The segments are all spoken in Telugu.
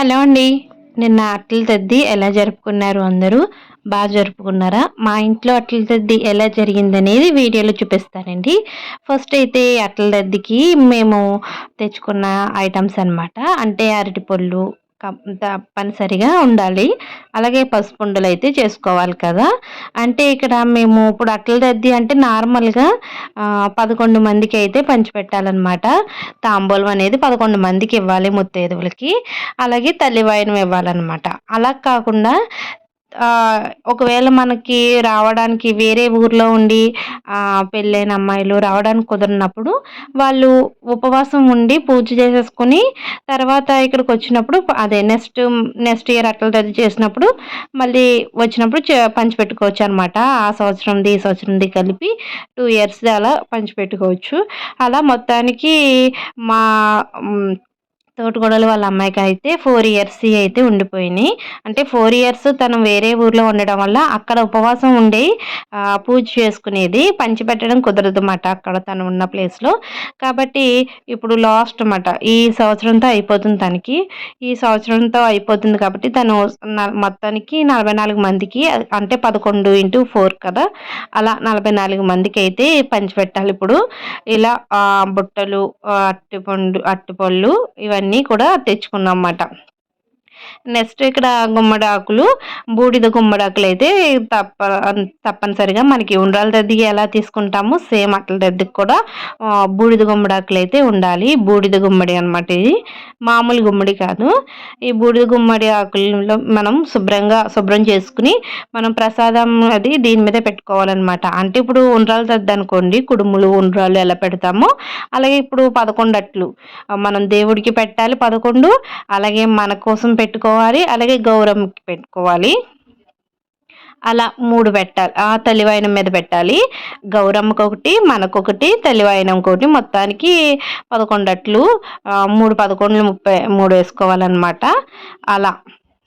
హలో అండి. నిన్న అట్ల తద్ది ఎలా జరుపుకున్నారు అందరూ? బాగా జరుపుకున్నారా? మా ఇంట్లో అట్ల తద్ది ఎలా జరిగిందనేది వీడియోలో చూపిస్తానండి. ఫస్ట్ అయితే అట్ల తద్దికి మేము తెచ్చుకున్న ఐటమ్స్ అనమాట అంటే అరటిపళ్ళు తప్పనిసరిగా ఉండాలి. అలాగే పసుపు ఉండలు అయితే చేసుకోవాలి కదా. అంటే ఇక్కడ మేము ఇప్పుడు అట్ల దద్ది అంటే నార్మల్గా పదకొండు మందికి అయితే పంచిపెట్టాలన్నమాట. తాంబూలం అనేది పదకొండు మందికి ఇవ్వాలి ముత్తైదువులకి. అలాగే తల్లివాయనం ఇవ్వాలన్నమాట. అలా కాకుండా ఒకవేళ మనకి రావడానికి వేరే ఊర్లో ఉండి పెళ్ళైన అమ్మాయిలు రావడానికి కుదరినప్పుడు వాళ్ళు ఉపవాసం ఉండి పూజ చేసేసుకుని తర్వాత ఇక్కడికి వచ్చినప్పుడు అదే నెక్స్ట్ నెక్స్ట్ ఇయర్ అట్లా తది చేసినప్పుడు మళ్ళీ వచ్చినప్పుడు పంచిపెట్టుకోవచ్చు అనమాట ఆ సంవత్సరంది ఈ సంవత్సరంది కలిపి టూ ఇయర్స్ అలా పంచిపెట్టుకోవచ్చు. అలా మొత్తానికి మా తోటగూడలు వాళ్ళ అమ్మాయికి అయితే ఫోర్ ఇయర్స్ అయితే ఉండిపోయినాయి. అంటే ఫోర్ ఇయర్స్ తను వేరే ఊర్లో ఉండడం వల్ల అక్కడ ఉపవాసం ఉండి పూజ చేసుకునేది పంచిపెట్టడం కుదరదు అన్నమాట అక్కడ తను ఉన్న ప్లేస్లో కాబట్టి ఇప్పుడు లాస్ట్ అన్నమాట ఈ సంవత్సరంతో అయిపోతుంది తనకి. ఈ సంవత్సరంతో అయిపోతుంది కాబట్టి తను మొత్తానికి నలభై నాలుగు మందికి అంటే పదకొండు ఇంటూ ఫోర్ కదా. అలా నలభై నాలుగు మందికి అయితే పంచిపెట్టాలి ఇప్పుడు. ఇలా బుట్టలు అట్టిపండు అట్టిపళ్ళు ఇవన్నీ అన్నీ కూడా తెచ్చుకున్నాం అన్నమాట. నెక్స్ట్ ఇక్కడ గుమ్మడి ఆకులు బూడిద గుమ్మడి ఆకులు అయితే తప్ప తప్పనిసరిగా మనకి ఉండ్రాల దద్దికి ఎలా తీసుకుంటామో సేమ్ అట్ల దద్దికి కూడా బూడిద గుమ్మడాకులు అయితే ఉండాలి. బూడిద గుమ్మడి అనమాట ఇది. మామూలు గుమ్మడి కాదు. ఈ బూడిద గుమ్మడి ఆకులలో మనం శుభ్రంగా శుభ్రం చేసుకుని మనం ప్రసాదం అది దీని మీద పెట్టుకోవాలన్నమాట. అంటే ఇప్పుడు ఉండ్రాలు దద్ది అనుకోండి కుడుములు ఉండ్రాలు ఎలా పెడతామో అలాగే ఇప్పుడు పదకొండు అట్లు. మనం దేవుడికి పెట్టాలి పదకొండు అలాగే మన కోసం పెట్టి పెట్టుకోవాలి అలాగే గౌరమ్మకి పెట్టుకోవాలి. అలా మూడు పెట్టాలి ఆ తల్లివాయనం మీద పెట్టాలి. గౌరమ్మకి ఒకటి మనకొకటి తల్లివాయనం ఒకటి మొత్తానికి పదకొండట్లు మూడు పదకొండు ముప్పై మూడు వేసుకోవాలన్నమాట. అలా.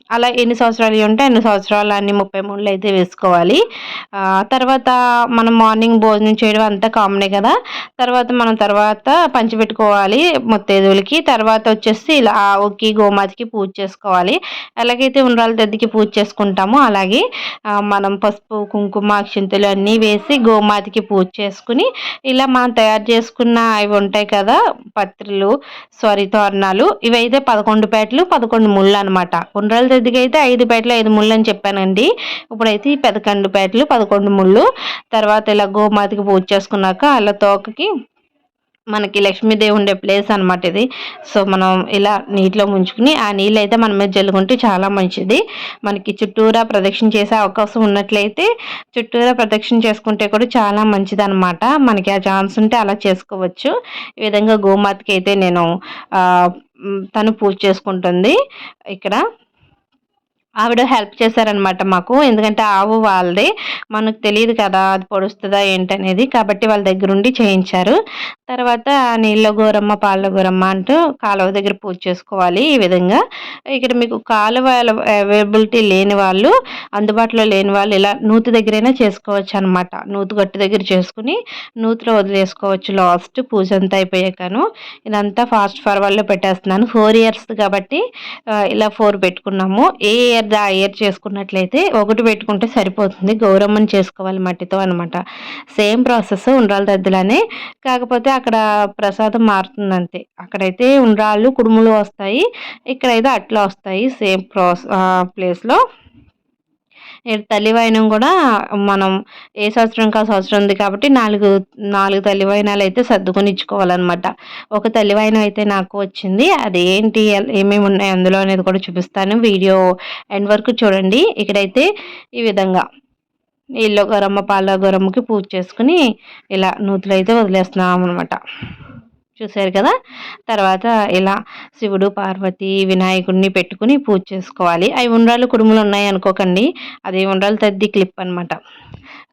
అలా ఎన్ని సంవత్సరాలు ఉంటే ఎన్ని సంవత్సరాలు అన్ని ముప్పై మూడులు అయితే వేసుకోవాలి. తర్వాత మనం మార్నింగ్ భోజనం చేయడం అంతా కామనే కదా. తర్వాత మనం తర్వాత పంచిపెట్టుకోవాలి ముత్తైదువులకి. తర్వాత వచ్చేసి ఇలా ఒక్కి గోమాతకి పూజ చేసుకోవాలి. ఎలాగైతే ఉండ్రాల దద్దికి పూజ చేసుకుంటామో అలాగే మనం పసుపు కుంకుమ అక్షింతలు అన్నీ వేసి గోమాతకి పూజ చేసుకుని ఇలా మనం తయారు చేసుకున్న అవి ఉంటాయి కదా పత్రులు స్వరి తోరణాలు ఇవైతే పదకొండు పేటలు పదకొండు ముళ్ళు అనమాట ఉండ్రాల దద్దికి అయితే ఐదు పేటలు ఐదు ముళ్ళు అని చెప్పానండి. ఇప్పుడైతే ఈ పదకొండు పేటలు పదకొండు ముళ్ళు. తర్వాత ఇలా గోమాతకి పూజ చేసుకున్నాక అలా తోకకి మనకి లక్ష్మీదేవి ఉండే ప్లేస్ అనమాట ఇది. సో మనం ఇలా నీటిలో ముంచుకుని ఆ నీళ్ళు అయితే మన మీద జల్లుకుంటే చాలా మంచిది. మనకి చుట్టూరా ప్రదక్షిణ చేసే అవకాశం ఉన్నట్లయితే చుట్టూరా ప్రదక్షిణ చేసుకుంటే కూడా చాలా మంచిది అనమాట మనకి ఆ ఛాన్స్ ఉంటే అలా చేసుకోవచ్చు. ఈ విధంగా గోమాతకి అయితే నేను తను పూజ చేసుకుంటుంది. ఇక్కడ ఆవిడ హెల్ప్ చేశారనమాట మాకు. ఎందుకంటే ఆవు వాళ్ళది. మనకు తెలియదు కదా అది పొడుస్తుందా ఏంటనేది. కాబట్టి వాళ్ళ దగ్గర ఉండి చేయించారు. తర్వాత నీళ్ళ గోరమ్మ పాల గోరమ్మ అంటూ కాలువ దగ్గర పూజ చేసుకోవాలి ఈ విధంగా. ఇక్కడ మీకు కాలువ అవైలబిలిటీ లేని వాళ్ళు అందుబాటులో లేని వాళ్ళు ఇలా నూతి దగ్గరైనా చేసుకోవచ్చు అనమాట నూతి గట్టు దగ్గర చేసుకుని నూతిలో వదిలేసుకోవచ్చు. లాస్ట్ పూజ అంతా అయిపోయాకను. ఇదంతా ఫాస్ట్ ఫార్వర్డ్లో పెట్టేస్తున్నాను. ఫోర్ ఇయర్స్ కాబట్టి ఇలా ఫోర్ పెట్టుకున్నాము. ఏ ఇయర్ ఆ ఎయిర్ చేసుకున్నట్లయితే ఒకటి పెట్టుకుంటే సరిపోతుంది. గౌరమ్మని చేసుకోవాలి మట్టితో అనమాట సేమ్ ప్రాసెస్ ఉండ్రాల దద్దులనే. కాకపోతే అక్కడ ప్రసాదం మారుతుంది అంతే. అక్కడైతే ఉండ్రాళ్ళు కుడుములు వస్తాయి. ఇక్కడైతే అట్లా వస్తాయి. సేమ్ ప్రాసెస్ ప్లేస్లో తల్లివైనం కూడా మనం ఏ సంవత్సరం కా సంవత్సరం ఉంది కాబట్టి నాలుగు నాలుగు తల్లివైనాలు అయితే సర్దుకొని ఇచ్చుకోవాలన్నమాట. ఒక తల్లివైనం అయితే నాకు వచ్చింది. అది ఏంటి? ఏమేమి ఉన్నాయి అందులో అనేది కూడా చూపిస్తాను. వీడియో ఎండ్ వరకు చూడండి. ఇక్కడైతే ఈ విధంగా నీళ్ళ గొరమ్మ పాల గొరమ్మకి పూజ చేసుకుని ఇలా నూతులు అయితే వదిలేస్తున్నాం అనమాట చూశారు కదా? తర్వాత ఇలా శివుడు పార్వతి వినాయకుడిని పెట్టుకుని పూజ చేసుకోవాలి. అవి ఉండ్రాలు కుడుములు ఉన్నాయి అనుకోకండి. అది ఉండ్రాలు తద్ది క్లిప్ అనమాట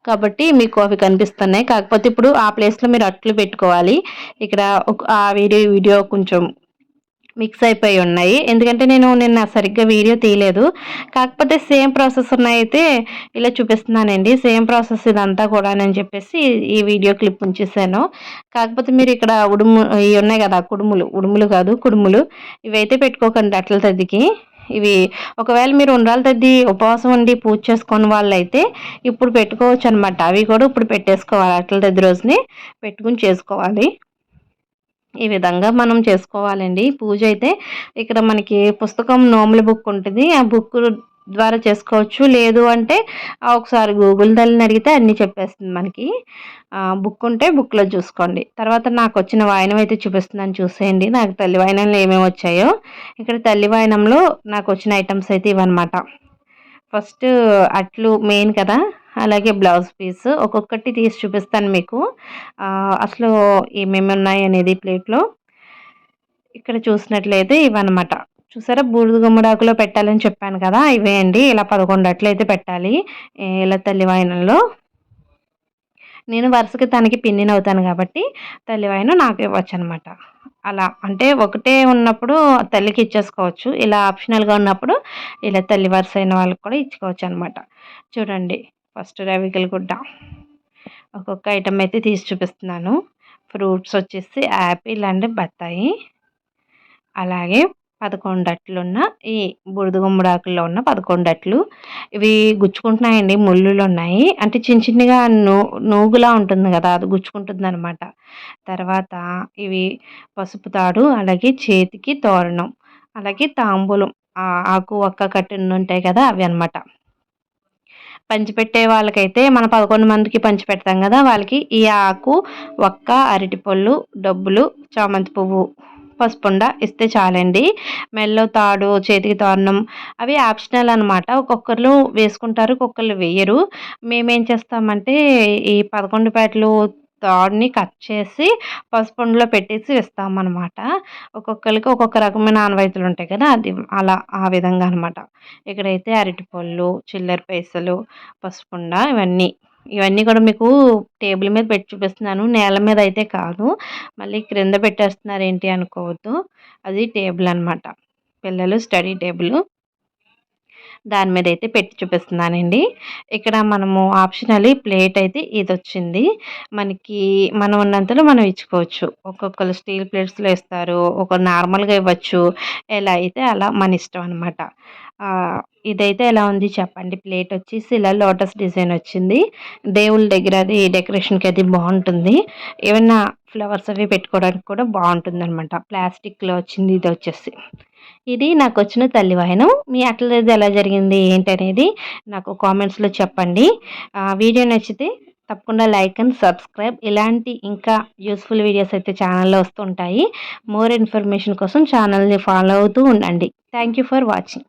కాబట్టి మీకు అవి కనిపిస్తున్నాయి. కాకపోతే ఇప్పుడు ఆ ప్లేస్లో మీరు అట్లు పెట్టుకోవాలి. ఇక్కడ ఆ వీడియో వీడియో కొంచెం మిక్స్ అయిపోయి ఉన్నాయి. ఎందుకంటే నేను నిన్న సరిగ్గా వీడియో తీయలేదు. కాకపోతే సేమ్ ప్రాసెస్ ఉన్నాయితే ఇలా చూపిస్తున్నానండి. సేమ్ ప్రాసెస్ ఇదంతా కూడా అని చెప్పేసి ఈ వీడియో క్లిప్ ఉంచేసాను. కాకపోతే మీరు ఇక్కడ ఉడుము ఇవి ఉన్నాయి కదా కుడుములు ఉడుములు కాదు కుడుములు ఇవైతే పెట్టుకోకండి అట్ల తదికి ఇవి ఒకవేళ మీరు ఉండాలి తద్ది ఉపవాసం ఉండి పూజ చేసుకుని వాళ్ళైతే ఇప్పుడు పెట్టుకోవచ్చు అనమాట అవి కూడా ఇప్పుడు పెట్టేసుకోవాలి అట్ల తద్ది రోజుని పెట్టుకుని చేసుకోవాలి. ఈ విధంగా మనం చేసుకోవాలండి. పూజ అయితే ఇక్కడ మనకి పుస్తకం నోముల బుక్ ఉంటుంది. ఆ బుక్ ద్వారా చేసుకోవచ్చు. లేదు అంటే ఒకసారి గూగుల్ తల్లిని అడిగితే అన్నీ చెప్పేస్తుంది మనకి. బుక్ ఉంటే బుక్లో చూసుకోండి. తర్వాత నాకు వచ్చిన వాయనం అయితే చూపిస్తున్నాను చూసేయండి. నాకు తల్లి వాయనంలో ఏమేమి వచ్చాయో. ఇక్కడ తల్లి వాయనంలో నాకు వచ్చిన ఐటమ్స్ అయితే ఇవన్నమాట. ఫస్ట్ అట్లు మెయిన్ కదా. అలాగే బ్లౌజ్ పీస్ ఒక్కొక్కటి తీసి చూపిస్తాను మీకు. అసలు ఏమేమి ఉన్నాయి అనేది ప్లేట్లో. ఇక్కడ చూసినట్లయితే ఇవన్నమాట. చూసారా? బూడిద గుమ్మడాకులో పెట్టాలని చెప్పాను కదా ఇవే అండి. ఇలా పదకొండు అట్లయితే పెట్టాలి. ఇలా తల్లివాయనంలో నేను వరుసకి తనకి పిన్నిని అవుతాను కాబట్టి తల్లివాయనం నాకు ఇవ్వచ్చు అనమాట అలా అంటే ఒకటే ఉన్నప్పుడు తల్లికి ఇచ్చేసుకోవచ్చు. ఇలా ఆప్షనల్గా ఉన్నప్పుడు ఇలా తల్లి వరుస అయిన వాళ్ళకి కూడా ఇచ్చుకోవచ్చు అనమాట చూడండి. ఫస్ట్ రవికల గుడ్డ ఒక్కొక్క ఐటమ్ అయితే తీసి చూపిస్తున్నాను. ఫ్రూట్స్ వచ్చేసి యాపిల్ అండ్ బత్తాయి. అలాగే పదకొండు అట్లున్న ఈ బురద గుమ్మడాకుల్లో ఉన్న పదకొండు అట్లు. ఇవి గుచ్చుకుంటున్నాయండి ముళ్ళులు ఉన్నాయి. అంటే చిన్న చిన్నగా నూ నూగులా ఉంటుంది కదా అది గుచ్చుకుంటుంది అనమాట తర్వాత ఇవి పసుపు తాడు అలాగే చేతికి తోరణం అలాగే తాంబూలం ఆకు ఒక్క కట్టిన ఉంటాయి కదా అవి అనమాట పంచిపెట్టే వాళ్ళకైతే మన పదకొండు మందికి పంచిపెడతాం కదా వాళ్ళకి ఈ ఆకు ఒక్క అరటిపళ్ళు డబ్బులు చామంతి పువ్వు పసుపుండ ఇస్తే చాలండి. మెల్లో తాడు చేతికి తోరణం అవి ఆప్షనల్ అనమాట ఒక్కొక్కరు వేసుకుంటారు ఒక్కొక్కరు వేయరు. మేమేం చేస్తామంటే ఈ పదకొండు పేటలు తాడుని కట్ చేసి పసుపుండలో పెట్టేసి ఇస్తామన్నమాట ఒక్కొక్కరికి ఒక్కొక్క రకమైన ఆనవాయితీలు ఉంటాయి కదా అది అలా ఆ విధంగా అనమాట ఇక్కడైతే అరటిపళ్ళు చిల్లర పైసలు పసుపుండ ఇవన్నీ. ఇవన్నీ కూడా మీకు టేబుల్ మీద పెట్టి చూపిస్తున్నాను. నేల మీద అయితే కాదు. మళ్ళీ క్రింద పెట్టేస్తున్నారు ఏంటి అనుకోవద్దు. అది టేబుల్ అనమాట పిల్లలు స్టడీ టేబుల్. దాని మీద అయితే పెట్టి చూపిస్తున్నానండి. ఇక్కడ మనము ఆప్షనల్ ప్లేట్ అయితే ఇది వచ్చింది మనకి మనం ఉన్నంతలో మనం ఇచ్చుకోవచ్చు. ఒక్కొక్కరు స్టీల్ ప్లేట్స్లో ఇస్తారు. ఒక నార్మల్గా ఇవ్వచ్చు. ఎలా అయితే అలా మన ఇష్టం అనమాట ఇదైతే ఎలా ఉంది చెప్పండి? ప్లేట్ వచ్చేసి ఇలా లోటస్ డిజైన్ వచ్చింది. దేవుళ్ళ దగ్గర అది డెకరేషన్కి అది బాగుంటుంది. ఏమన్నా ఫ్లవర్స్ అవి పెట్టుకోవడానికి కూడా బాగుంటుంది అనమాట ప్లాస్టిక్లో వచ్చింది ఇది వచ్చేసి. ఇది నాకు వచ్చిన తల్లి వాహనం. మీ అట్లది ఎలా జరిగింది ఏంటనేది నాకు కామెంట్స్లో చెప్పండి. వీడియో నచ్చితే తప్పకుండా లైక్ అండ్ సబ్స్క్రైబ్. ఇలాంటి ఇంకా యూస్ఫుల్ వీడియోస్ అయితే ఛానల్లో వస్తుంటాయి. మోర్ ఇన్ఫర్మేషన్ కోసం ఛానల్ని ఫాలో అవుతూ ఉండండి. Thank you for watching.